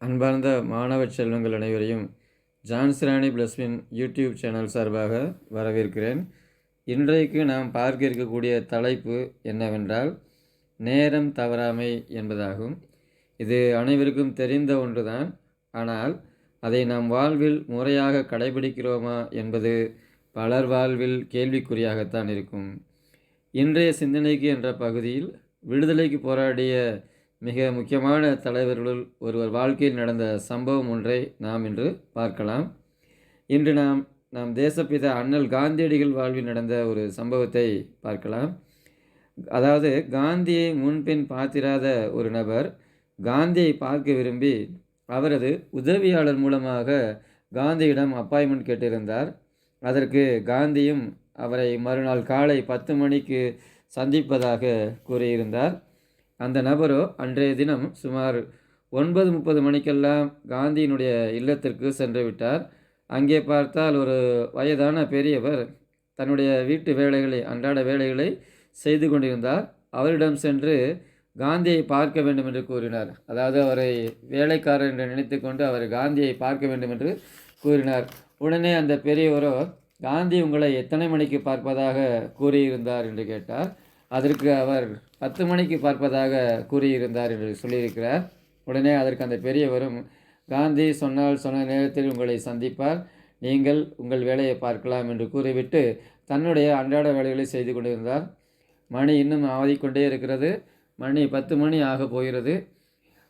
அன்பார்ந்த மாணவ செல்வங்கள் அனைவரையும் ஜான்ஸ்ராணி பிளஸ்வின் யூடியூப் சேனல் சார்பாக வரவேற்கிறேன். இன்றைக்கு நாம் பார்க்க இருக்கக்கூடிய தலைப்பு என்னவென்றால் நேரம் தவறாமை என்பதாகும். இது அனைவருக்கும் தெரிந்த ஒன்றுதான். ஆனால் அதை நாம் வாழ்வில் முறையாக கடைபிடிக்கிறோமா என்பது பலர் வாழ்வில் கேள்விக்குறியாகத்தான் இருக்கும். இன்றைய சிந்தனைக்கு என்ற பகுதியில் விடுதலைக்கு போராடிய மிக முக்கியமான தலைவர்களுள் ஒருவர் வாழ்க்கையில் நடந்த சம்பவம் ஒன்றை நாம் இன்று பார்க்கலாம். இன்று நாம் நாம் தேசப்பிதா அண்ணல் காந்தியடிகள் வாழ்வில் நடந்த ஒரு சம்பவத்தை பார்க்கலாம். அதாவது காந்தியை முன்பின் பார்த்திராத ஒரு நபர் காந்தியை பார்க்க விரும்பி அவரது உதவியாளர் மூலமாக காந்தியிடம் அப்பாயின்மெண்ட் கேட்டிருந்தார். அதற்கு காந்தியும் அவரை மறுநாள் காலை பத்து மணிக்கு சந்திப்பதாக கூறியிருந்தார். அந்த நபரோ அன்றைய தினம் சுமார் ஒன்பது முப்பது மணிக்கெல்லாம் காந்தியினுடைய இல்லத்திற்கு சென்று விட்டார். அங்கே பார்த்தால் ஒரு வயதான பெரியவர் தன்னுடைய வீட்டு வேலைகளை அன்றாட வேலைகளை செய்து கொண்டிருந்தார். அவரிடம் சென்று காந்தியை பார்க்க வேண்டும் என்று கூறினார். அதாவது அவரை வேலைக்காரர் என்று நினைத்து கொண்டு அவர் காந்தியை பார்க்க வேண்டும் என்று கூறினார். உடனே அந்த பெரியவரோ காந்தி உங்களை எத்தனை மணிக்கு பார்ப்பதாக கூறியிருந்தார்? என்று கேட்டார். அதற்கு அவர் பத்து மணிக்கு பார்ப்பதாக கூறியிருந்தார் என்று சொல்லியிருக்கிறார். உடனே அதற்கு அந்த பெரியவரும் காந்தி சொன்னால் சொன்ன நேரத்தில் உங்களை சந்திப்பார். நீங்கள் உங்கள் வேலையை பார்க்கலாம் என்று கூறிவிட்டு தன்னுடைய அன்றாட வேலைகளை செய்து கொண்டிருந்தார். மணி இன்னும் ஆதிக்கொண்டே இருக்கிறது. மணி பத்து மணி ஆக போகிறது.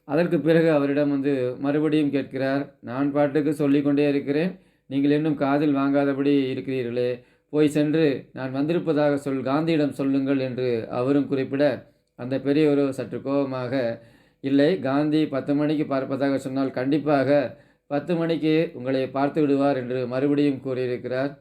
அதற்கு பிறகு அவரிடம் வந்து மறுபடியும் கேட்கிறார் நான் பாட்டுக்கு சொல்லிக்கொண்டே இருக்கிறேன். நீங்கள் இன்னும் காதில் வாங்காதபடி இருக்கிறீர்களே. போய் சென்று நான் வந்திருப்பதாக சொல் காந்தியிடம் சொல்லுங்கள் என்று அவரும் குறிப்பிட அந்த பெரியவரோ சற்று கோபமாக இல்லை காந்தி பத்து மணிக்கு பார்ப்பதாக சொன்னால் கண்டிப்பாக பத்து மணிக்கு உங்களை பார்த்து விடுவார் என்று மறுபடியும் கூறியிருக்கிறார்.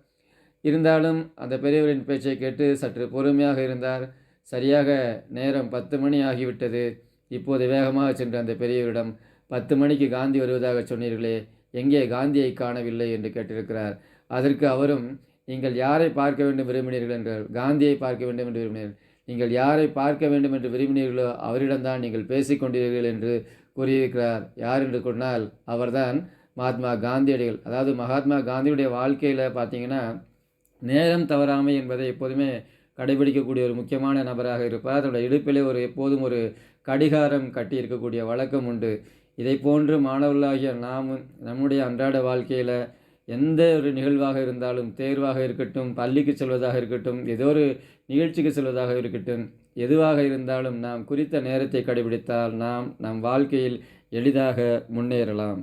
இருந்தாலும் அந்த பெரியவரின் பேச்சை கேட்டு சற்று பொறுமையாக இருந்தார். சரியாக நேரம் பத்து மணி ஆகிவிட்டது. இப்போது வேகமாக சென்ற அந்த பெரியவரிடம் பத்து மணிக்கு காந்தி வருவதாக சொன்னீர்களே எங்கே காந்தியை காணவில்லை? என்று கேட்டிருக்கிறார். அதற்கு அவரும் நீங்கள் யாரை பார்க்க வேண்டும் விரும்பினீர்கள் என்றால் காந்தியை பார்க்க வேண்டும் என்று விரும்பினீர்கள். நீங்கள் யாரை பார்க்க வேண்டும் என்று விரும்பினீர்களோ அவரிடம்தான் நீங்கள் பேசிக்கொண்டீர்கள் என்று கூறியிருக்கிறார். யார் என்று சொன்னால் அவர்தான் மகாத்மா காந்தியடிகள். அதாவது மகாத்மா காந்தியுடைய வாழ்க்கையில் பார்த்தீங்கன்னா நேரம் தவறாமை என்பதை எப்போதுமே கடைபிடிக்கக்கூடிய ஒரு முக்கியமான நபராக இருப்பார். அதனுடைய இடுப்பிலே ஒரு எப்போதும் ஒரு கடிகாரம் கட்டி இருக்கக்கூடிய வழக்கம் உண்டு. இதை போன்று மாணவர்களாகிய நாம் நம்முடைய அன்றாட வாழ்க்கையில் எந்த ஒரு நிகழ்வாக இருந்தாலும் தேர்வாக இருக்கட்டும் பள்ளிக்கு செல்வதாக இருக்கட்டும் ஏதோ ஒரு நிகழ்ச்சிக்கு செல்வதாக இருக்கட்டும் எதுவாக இருந்தாலும் நாம் குறித்த நேரத்தை கடைபிடித்தால் நாம் நம் வாழ்க்கையில் எளிதாக முன்னேறலாம்.